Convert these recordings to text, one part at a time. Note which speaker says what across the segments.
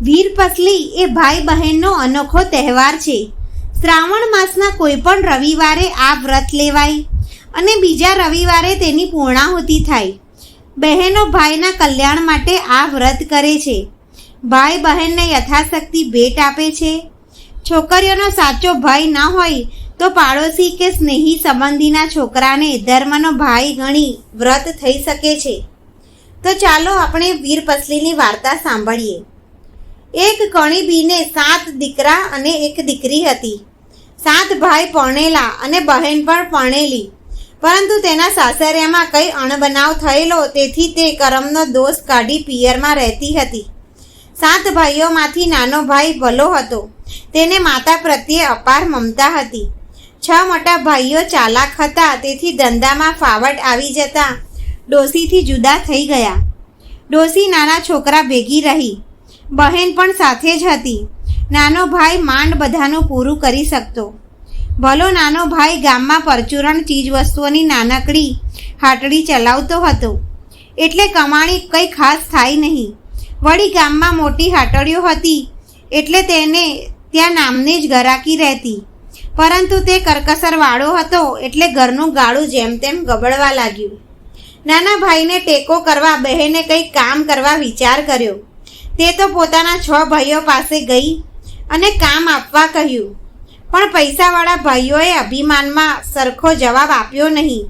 Speaker 1: વીરપસલી એ ભાઈ બહેનનો અનોખો તહેવાર છે. શ્રાવણ માસના કોઈ પણ રવિવારે આ વ્રત લેવાય અને બીજા રવિવારે તેની પૂર્ણાહુતિ થાય. બહેનો ભાઈના કલ્યાણ માટે આ વ્રત કરે છે. ભાઈ બહેનને યથાશક્તિ ભેટ આપે છે. છોકરીઓનો સાચો ભાઈ ન હોય તો પાડોશી કે સ્નેહી સંબંધીના છોકરાને ધર્મનો ભાઈ ગણી વ્રત થઈ શકે છે. તો ચાલો આપણે વીરપસલીની વાર્તા સાંભળીએ. એક કણીબીને સાત દીકરા અને એક દીકરી હતી. સાત ભાઈ પરણેલા અને બહેન પણ પરણેલી. પરંતુ તેના સાસરિયામાં કંઈ અણબનાવ થયેલો તેથી તે કરમનો દોષ કાઢી પિયરમાં રહેતી હતી. સાત ભાઈઓમાંથી નાનો ભાઈ ભલો હતો. તેને માતા પ્રત્યે અપાર મમતા હતી. છ મોટા ભાઈઓ ચાલાક હતા તેથી ધંધામાં ફાવટ આવી જતા ડોસીથી જુદા થઈ ગયા. ડોસી નાના છોકરા ભેગી રહી. બહેન પણ સાથે જ હતી. નાનો ભાઈ માંડ બધાનું પૂરું કરી શકતો. ભલો નાનો ભાઈ ગામમાં પરચુરણ ચીજવસ્તુઓની નાનકડી હાટડી ચલાવતો હતો. એટલે કમાણી કંઈ ખાસ થાય નહીં. વળી ગામમાં મોટી હાટડીઓ હતી, એટલે તેને ત્યાં નામની જ ગરાકી રહેતી. પરંતુ તે કરકસરવાળો હતો, એટલે ઘરનું ગાળું જેમ તેમ ગબડવા લાગ્યું. નાના ભાઈને ટેકો કરવા બહેને કંઈક કામ કરવા વિચાર કર્યો. તે તો પોતાના છ ભાઈઓ પાસે ગઈ અને કામ આપવા કહ્યું. પણ પૈસાવાળા ભાઈઓએ અભિમાનમાં સરખો જવાબ આપ્યો નહીં.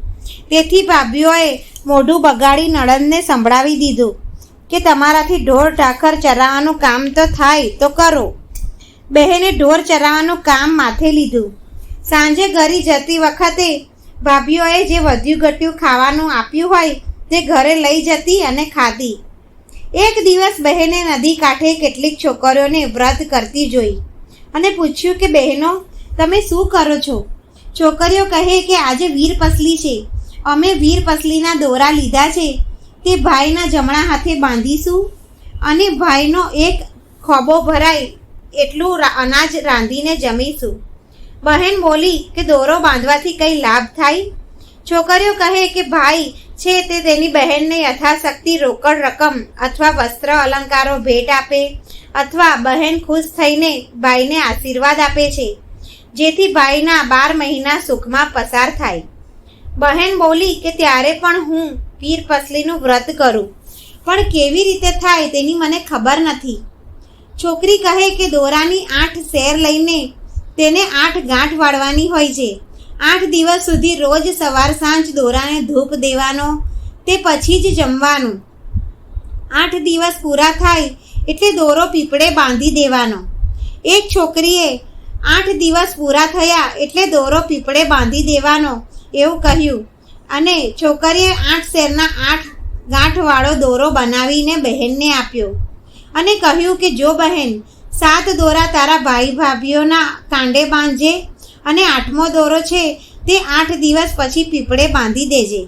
Speaker 1: તેથી ભાભીઓએ મોઢું બગાડી નણંદને સંભળાવી દીધું કે તમારાથી ઢોર ઢાખર ચરાવવાનું કામ તો થાય તો કરો. બહેને ઢોર ચરાવવાનું કામ માથે લીધું. સાંજે ઘરે જતી વખતે ભાભીઓએ જે વધ્યું ઘટ્યું ખાવાનું આપ્યું હોય તે ઘરે લઈ જતી અને ખાધી. એક દિવસ બહેને નદી કાંઠે કેટલીક છોકરીઓને વ્રત કરતી જોઈ અને પૂછ્યું કે, બહેનો, તમે શું કરો છો? છોકરીઓ કહે કે, આજે વીર પસલી છે. અમે વીર પસલીના દોરા લીધા છે. તે ભાઈના જમણા હાથે બાંધીશું અને ભાઈનો એક ખોબો ભરાય એટલું અનાજ રાંધીને જમીશું. બહેન બોલી કે, દોરો બાંધવાથી કંઈ લાભ થાય? છોકરીઓ કહે કે, ભાઈ, છે તે તેની બહેનને યથાશક્તિ રોકડ રકમ અથવા વસ્ત્ર અલંકારો ભેટ આપે અથવા બહેન ખુશ થઈને ભાઈને આશીર્વાદ આપે છે, જેથી ભાઈના બાર મહિના સુખમાં પસાર થાય. બહેન બોલી કે, ત્યારે પણ હું પીર પસલીનું વ્રત કરું. પણ કેવી રીતે થાય તેની મને ખબર નથી. છોકરી કહે કે, દોરાની આઠ શેર લઈને તેને આઠ ગાંઠ વાળવાની હોય છે. આઠ દિવસ સુધી રોજ સવાર સાંજ દોરાને ધૂપ દેવાનો, તે પછી જ જમવાનું. આઠ દિવસ પૂરા થાય એટલે દોરો પીપળે બાંધી દેવાનો. એક છોકરીએ આઠ દિવસ પૂરા થયા એટલે દોરો પીપળે બાંધી દેવાનો, એવું કહ્યું. અને છોકરીએ આઠ શેરના આઠ ગાંઠવાળો દોરો બનાવીને બહેનને આપ્યો અને કહ્યું કે, જો બહેન, સાત દોરા તારા ભાઈ ભાભીઓના કાંડે બાંધજે અને આઠમો દોરો છે તે આઠ દિવસ પછી પીપળે બાંધી દેજે.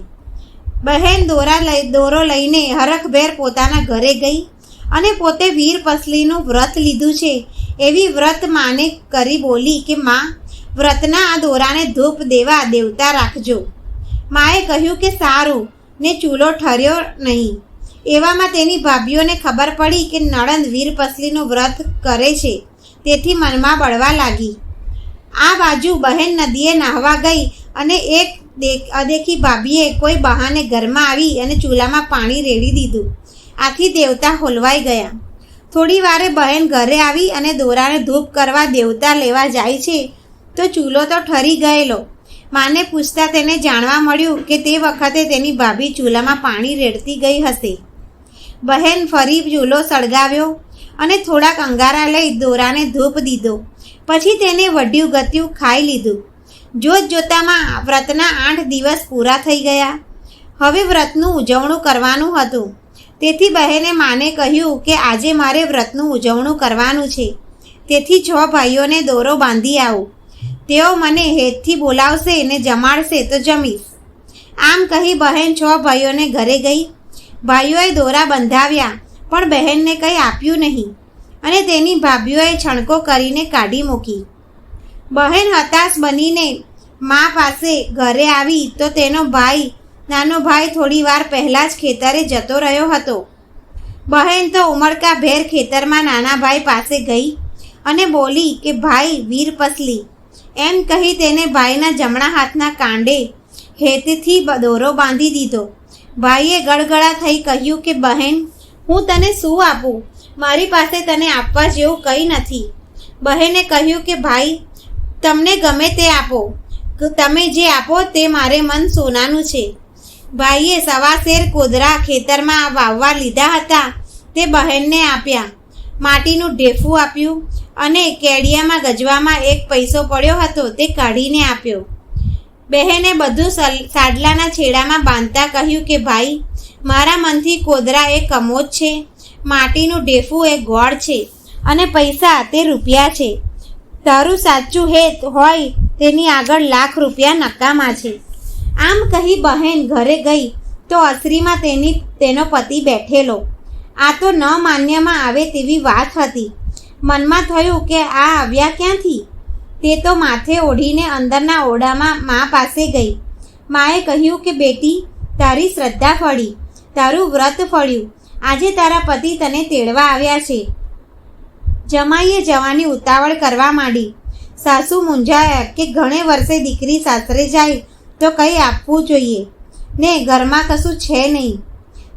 Speaker 1: બહેન દોરા લઈ, દોરો લઈને હરખભેર પોતાના ઘરે ગઈ અને પોતે વીર પસલીનું વ્રત લીધું છે. એવી વ્રત માને કરી બોલી કે, માં, વ્રતના આ દોરાને ધૂપ દેવા દેવતા રાખજો. માએ કહ્યું કે, સારું, ને ચૂલો ઠર્યો નહીં. એવામાં તેની ભાભીઓને ખબર પડી કે, નણંદ વીર પસલીનું વ્રત કરે છે. તેથી મનમાં બળવા લાગી. આ બાજુ બહેન નદીએ નાહવા ગઈ અને એક અદેખી ભાભીએ કોઈ બહાને ઘરમાં આવી અને ચૂલામાં પાણી રેડી દીધું. આથી દેવતા હોલવાઈ ગયા. થોડી વારે બહેન ઘરે આવી અને દોરાને ધૂપ કરવા દેવતા લેવા જાય છે, તો ચૂલો તો ઠરી ગયેલો. માને પૂછતા તેને જાણવા મળ્યું કે તે વખતે તેની ભાભી ચૂલામાં પાણી રેડતી ગઈ હશે. બહેન ફરી ચૂલો સળગાવ્યો અને થોડાક અંગારા લઈ દોરાને ધૂપ દીધો. પછી તેને વઢ્યું ગત્યું ખાઈ લીધું. જોત જોતામાં વ્રતના આઠ દિવસ પૂરા થઈ ગયા. હવે વ્રતનું ઉજવણું કરવાનું હતું. તેથી બહેને માને કહ્યું કે આજે મારે વ્રતનું ઉજવણું કરવાનું છે. તેથી છ ભાઈઓને દોરો બાંધી આવું. તેઓ મને હેતથી બોલાવશે ને જમાડશે તો જમીશ. આમ કહી બહેન છ ભાઈઓને ઘરે ગઈ. ભાઈઓએ દોરા બંધાવ્યા, પણ બહેનને કંઈ આપ્યું નહીં. અને તેની ભાભીઓએ છણકો કરીને કાઢી મૂકી. બહેન હતાશ બનીને મા પાસે ઘરે આવી તો તેનો ભાઈ, નાનો ભાઈ થોડી વાર પહેલાં જ ખેતરે જતો રહ્યો હતો. બહેન તો ઉમળકા ભેર ખેતરમાં નાના ભાઈ પાસે ગઈ અને બોલી કે, ભાઈ, વીર પસલી. એમ કહી તેને ભાઈના જમણા હાથના કાંડે હેતથી દોરો બાંધી દીધો. ભાઈએ ગળગળા થઈ કહ્યું કે, બહેન, હું તને શું આપું? મારી પાસે તને આપવા જેવું કંઈ નથી. બહેને કહ્યું કે, ભાઈ, તમને ગમે તે આપો. તમે જે આપો તે મારે મન સોનાનું છે. ભાઈએ સવા શેર કોદરા ખેતરમાં વાવવા લીધા હતા. તે બહેનને આપ્યા. માટીનું ઢેફું આપ્યું અને કેડિયામાં ગજવામાં એક પૈસો પડ્યો હતો તે કાઢીને આપ્યો. બહેને બધું સાડલાના છેડામાં બાંધતા કહ્યું કે, ભાઈ, મારા મનથી કોદરા એ કમોદ છે. માટીનું ઢેફું એ ગોળ છે અને પૈસા તે રૂપિયા છે. તારું સાચું હેત હોય તેની આગળ લાખ રૂપિયા નકામા છે. આમ કહી બહેન ઘરે ગઈ તો અસરીમાં તેની, તેનો પતિ બેઠેલો. આ તો ન માન્યમાં આવે તેવી વાત હતી. મનમાં થયું કે આ આવ્યા ક્યાંથી? તે તો માથે ઓઢીને અંદરના ઓરડામાં મા પાસે ગઈ. માએ કહ્યું કે બેટી, તારી શ્રદ્ધા ફળી, તારું વ્રત ફળ્યું. આજે તારા પતિ તને તેડવા આવ્યા છે. જમાઈએ જવાની ઉતાવળ કરવા માંડી. સાસુ મૂંઝાયા કે ઘણે વર્ષે દીકરી સાસરે જાય તો કંઈ આપવું જોઈએ. ને ઘરમાં કશું છે નહીં.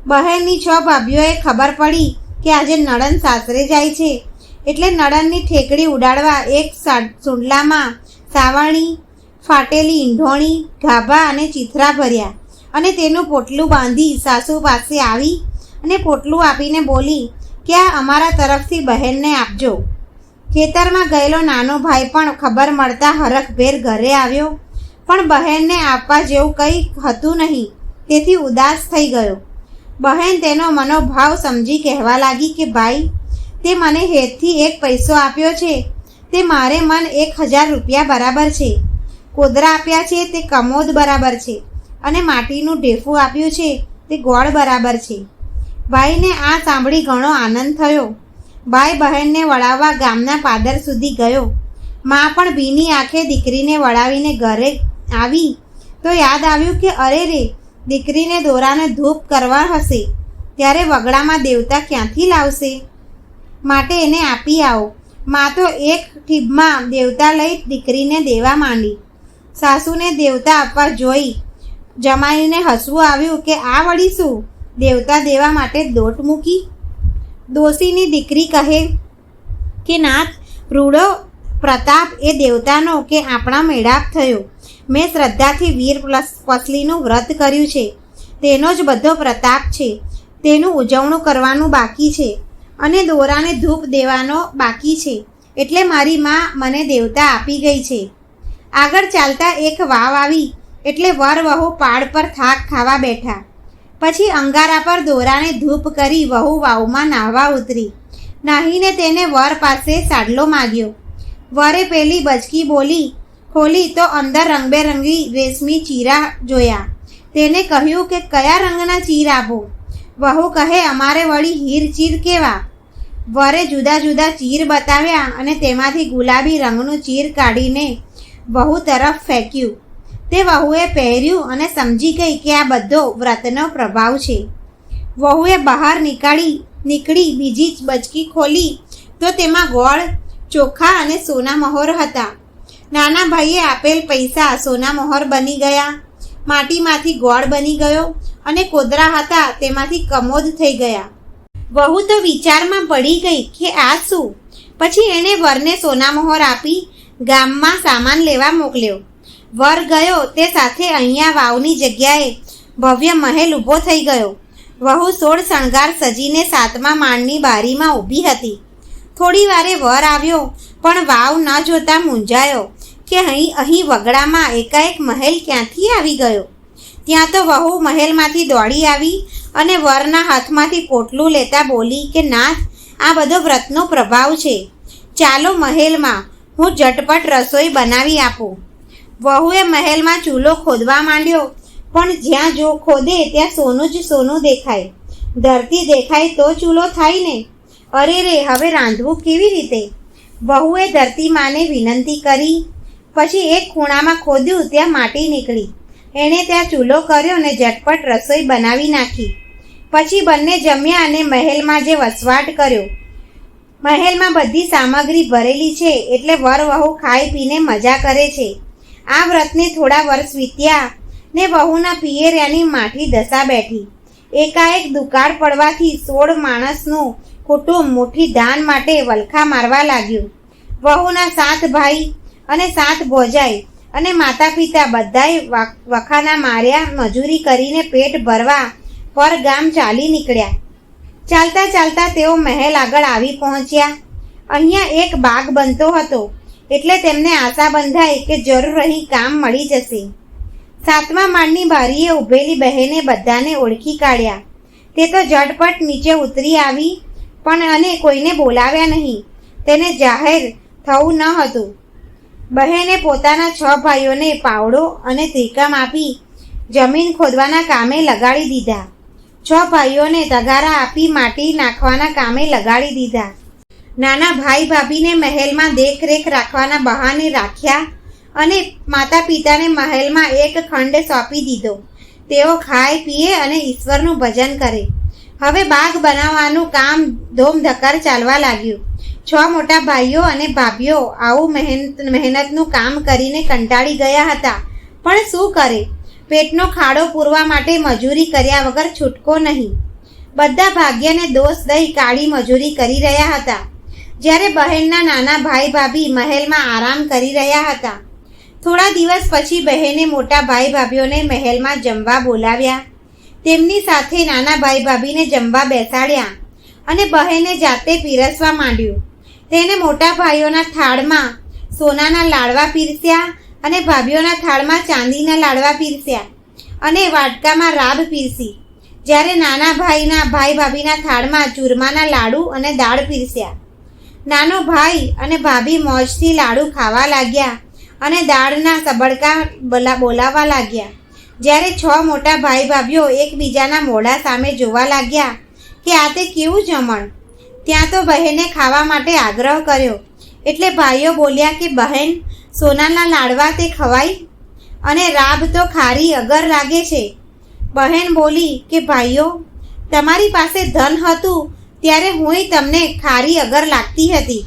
Speaker 1: બહેનની છ ભાભીઓએ ખબર પડી કે આજે નડન સાસરે જાય છે. એટલે નડનની ઠેકડી ઉડાડવા એક સુંડલામાં સાવરણી, ફાટેલી ઈંઢોણી ગાભા અને ચીથરા ભર્યા અને તેનું પોટલું બાંધી સાસુ પાસે આવી અને પોટલું આપીને બોલી કે આ અમારા તરફથી બહેનને આપજો. ખેતરમાં ગયેલો નાનો ભાઈ પણ ખબર મળતા હરખભેર ઘરે આવ્યો, પણ બહેનને આપવા જેવું કંઈ હતું નહીં, તેથી ઉદાસ થઈ ગયો. બહેન તેનો મનોભાવ સમજી કહેવા લાગી કે, ભાઈ, તે મને હેતથી એક પૈસો આપ્યો છે. તે મારે મન એક હજાર રૂપિયા બરાબર છે. કોદરા આપ્યા છે, તે કમોદ બરાબર છે. અને માટીનું ઢેફું આપ્યું છે, તે ગોળ બરાબર છે. ભાઈને આ સાંભળી ઘણો આનંદ થયો. ભાઈ બહેનને વળાવવા ગામના પાદર સુધી ગયો. મા પણ ભીની આંખે દીકરીને વળાવીને ઘરે આવી. તો યાદ આવ્યું કે, અરે રે, દીકરીને દોરાને ધૂપ કરવા હશે. ત્યારે વગડામાં દેવતા ક્યાંથી લાવશે? માટે એને આપી આવો. મા તો એક ઠીબમાં દેવતા લઈ દીકરીને દેવા માંડી. સાસુને દેવતા આપવા જોઈ. જમાઈને હસવું આવ્યું કે, આ વળી શું? દેવતા દેવા માટે દોટ મૂકી. દોશીની દીકરી કહે કે, નાથ, રૂડો પ્રતાપ એ દેવતાનો કે આપણા મેળાપ થયો. મેં શ્રદ્ધાથી વીર પસલીનું વ્રત કર્યું છે. તેનો જ બધો પ્રતાપ છે. તેનું ઉજવણું કરવાનું બાકી છે. અને દોરાને ધૂપ દેવાનો બાકી છે. એટલે મારી માં મને દેવતા આપી ગઈ છે. આગળ ચાલતા એક વાવ આવી. એટલે વર વહુ પાડ પર થાક ખાવા બેઠા. પછી અંગારા પર દોરાને ધૂપ કરી વહુ વાવમાં નાહવા ઉતરી. નાહીને તેને વર પાસે સાડલો માગ્યો. વરે પેલી બચકી બોલી, ખોલી, તો અંદર રંગબેરંગી રેશમી ચીરા જોયા. તેને કહ્યું કે, કયા રંગના ચીર આપો? વહુ કહે, અમારે વળી હીર ચીર કેવા? વરે જુદા જુદા ચીર બતાવ્યા અને તેમાંથી ગુલાબી રંગનું ચીર કાઢીને વહુ તરફ ફેંક્યું. તે વહુએ પહેર્યું અને સમજી ગઈ કે આ બધો વ્રતનો પ્રભાવ છે. વહુએ બહાર નીકાળી, નીકળી બીજી બચકી ખોલી તો તેમાં ગોળ, ચોખા અને સોના મહોર હતા. નાના ભાઈએ આપેલ પૈસા સોના મહોર બની ગયા. માટીમાંથી ગોળ બની ગયો અને કોદરા હતા તેમાંથી કમોદ થઈ ગયા. વહુ તો વિચારમાં પડી ગઈ કે આ શું? પછી એણે વરને સોના મહોર આપી ગામમાં સામાન લેવા મોકલ્યો. વર ગયો તે સાથે અહીંયા વાવની જગ્યાએ ભવ્ય મહેલ ઊભો થઈ ગયો. વહુ સોળ શણગાર સજીને સાતમા માળની બારીમાં ઊભી હતી. થોડી વારે વર આવ્યો, પણ વાવ ન જોતા મૂંઝાયો કે અહીં અહીં વગડામાં એકાએક મહેલ ક્યાંથી આવી ગયો? ત્યાં તો વહુ મહેલમાંથી દોડી આવી અને વરના હાથમાંથી પોટલું લેતા બોલી કે, નાથ, આ બધો વ્રતનો પ્રભાવ છે. ચાલો મહેલમાં હું ઝટપટ રસોઈ બનાવી આપું. વહુએ મહેલમાં ચૂલો ખોદવા માંડ્યો. પણ જ્યાં જો ખોદે, ત્યાં સોનું જ સોનું દેખાય. ધરતી દેખાય તો ચૂલો થાય ને. અરે રે, હવે રાંધવું કેવી રીતે? વહુએ ધરતી માને વિનંતી કરી. પછી એક ખૂણામાં ખોદ્યું, ત્યાં માટી નીકળી. એણે ત્યાં ચૂલો કર્યો ને ઝટપટ રસોઈ બનાવી નાખી. પછી બંને જમ્યા અને મહેલમાં જે વસવાટ કર્યો. મહેલમાં બધી સામગ્રી ભરેલી છે, એટલે વર વહુ ખાઈ પીને મજા કરે છે. આ વ્રતને થોડા વર્ષ વીત્યા ને વહુના પિયરિયાની માઠી દશા બેઠી. એકાએક દુકાળ પડવાથી સોળ માણસનું કુટુંબ મોટી દાન માટે વલખા મારવા લાગ્યું. વહુના સાત ભાઈ અને સાત ભોજાઈ અને માતા પિતા બધાએ વખાના માર્યા, મજૂરી કરીને પેટ ભરવા પર ગામ ચાલી નીકળ્યા. ચાલતા ચાલતા તેઓ મહેલ આગળ આવી પહોંચ્યા. અહીંયા એક બાગ બનતો હતો. એટલે તેમને આશા બંધાઈ કે જરૂર અહીં કામ મળી જશે. સાતમા માળની બારીએ ઊભેલી બહેને બધાને ઓળખી કાઢ્યા. તે તો ઝટપટ નીચે ઉતરી આવી, પણ અને કોઈને બોલાવ્યા નહીં. તેને જાહેર થવું ન હતું. બહેને પોતાના છ ભાઈઓને પાવડો અને ત્રિકમ આપી જમીન ખોદવાના કામે લગાડી દીધા. છ ભાઈઓને તગારા આપી માટી નાખવાના કામે લગાડી દીધા. નાના ભાઈ ભાભીને મહેલમાં દેખરેખ રાખવાના બહાને રાખ્યા અને માતા પિતાને મહેલમાં એક ખંડ સોંપી દીધો. તેઓ ખાય, પીએ અને ઈશ્વરનું ભજન કરે. હવે બાગ બનાવવાનું કામ ધોમધકર ચાલવા લાગ્યું. છ મોટા ભાઈઓ અને ભાભીઓ આવું મહેનત મહેનતનું કામ કરીને કંટાળી ગયા હતા. પણ શું કરે? પેટનો ખાડો પૂરવા માટે મજૂરી કર્યા વગર છૂટકો નહીં. બધા ભાગ્યને દોષ દઈ કાળી મજૂરી કરી રહ્યા હતા. જ્યારે બહેનના નાના ભાઈ ભાભી મહેલમાં આરામ કરી રહ્યા હતા. થોડા દિવસ પછી બહેને મોટા ભાઈ ભાભીઓને મહેલમાં જમવા બોલાવ્યા. તેમની સાથે નાના ભાઈ ભાભીને જમવા બેસાડ્યા અને બહેને જાતે પીરસવા માંડ્યું. તેને મોટા ભાઈઓના થાળમાં સોનાના લાડવા પીરસ્યા અને ભાભીઓના થાળમાં ચાંદીના લાડવા પીરસ્યા અને વાટકામાં રાબ પીરસી. જ્યારે નાના ભાઈના ભાઈ ભાભીના થાળમાં ચૂરમાના લાડુ અને દાળ પીરસ્યા. નાનો ભાઈ અને ભાભી મોજથી લાડુ ખાવા લાગ્યા અને દાળના સબડકા બોલાવા લાગ્યા. જ્યારે છ મોટા ભાઈ ભાભીઓ એકબીજાના મોઢા સામે જોવા લાગ્યા કે આ તે કેવું જમણ? ત્યાં તો બહેને ખાવા માટે આગ્રહ કર્યો. એટલે ભાઈઓ બોલ્યા કે, બહેન, સોનાના લાડવા તે ખવાય? અને રાબ તો ખારી અગર લાગે છે. બહેન બોલી કે, ભાઈઓ, તમારી પાસે ધન હતું ત્યારે હુંય તમને ખારી અગર લાગતી હતી.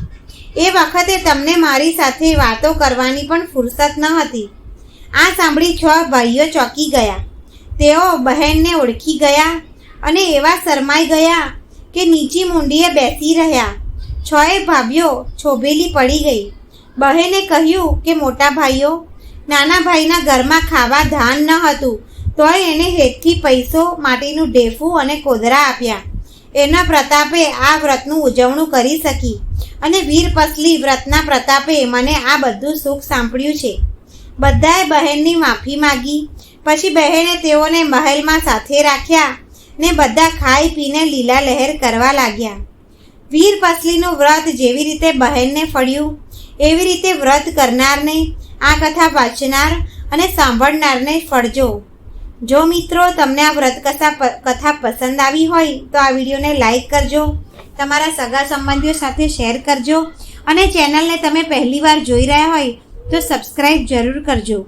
Speaker 1: એ વખતે તમને મારી સાથે વાતો કરવાની પણ ફુરસત ન હતી. આ સાંભળી છ ભાઈઓ ચોંકી ગયા. તેઓ બહેનને ઓળખી ગયા અને એવા શરમાઈ ગયા કે નીચી મૂંડીએ બેસી રહ્યા. છએ ભાભીઓ છોભેલી પડી ગઈ. બહેને કહ્યું કે, મોટા ભાઈઓ, નાના ભાઈના ઘરમાં ખાવા ધાન ન હતું, તોય એને હેતથી પૈસો માટીનું ઢેફું અને કોદરા આપ્યા. એના પ્રતાપે આ વ્રતનું ઉજવણું કરી શકી. અને વીર પસલી વ્રતના પ્રતાપે મને આ બધું સુખ સાંભળ્યું છે. બધાએ બહેનની માફી માગી. પછી બહેને તેઓને મહેલમાં સાથે રાખ્યા ને બધા ખાઈ પીને લીલા લહેર કરવા લાગ્યા. વીર પસલીનું વ્રત જેવી રીતે બહેનને ફળ્યું, એવી રીતે વ્રત કરનારને આ કથા વાંચનાર અને સાંભળનારને ફળજો. જો મિત્રો તમને આ વ્રત કથા કથા પસંદ આવી હોય તો આ વિડીયોને લાઈક કરજો, તમારા સગા સંબંધીઓ સાથે શેર કરજો અને ચેનલને તમે પહેલીવાર જોઈ રહ્યા હોય તો સબસ્ક્રાઈબ જરૂર કરજો.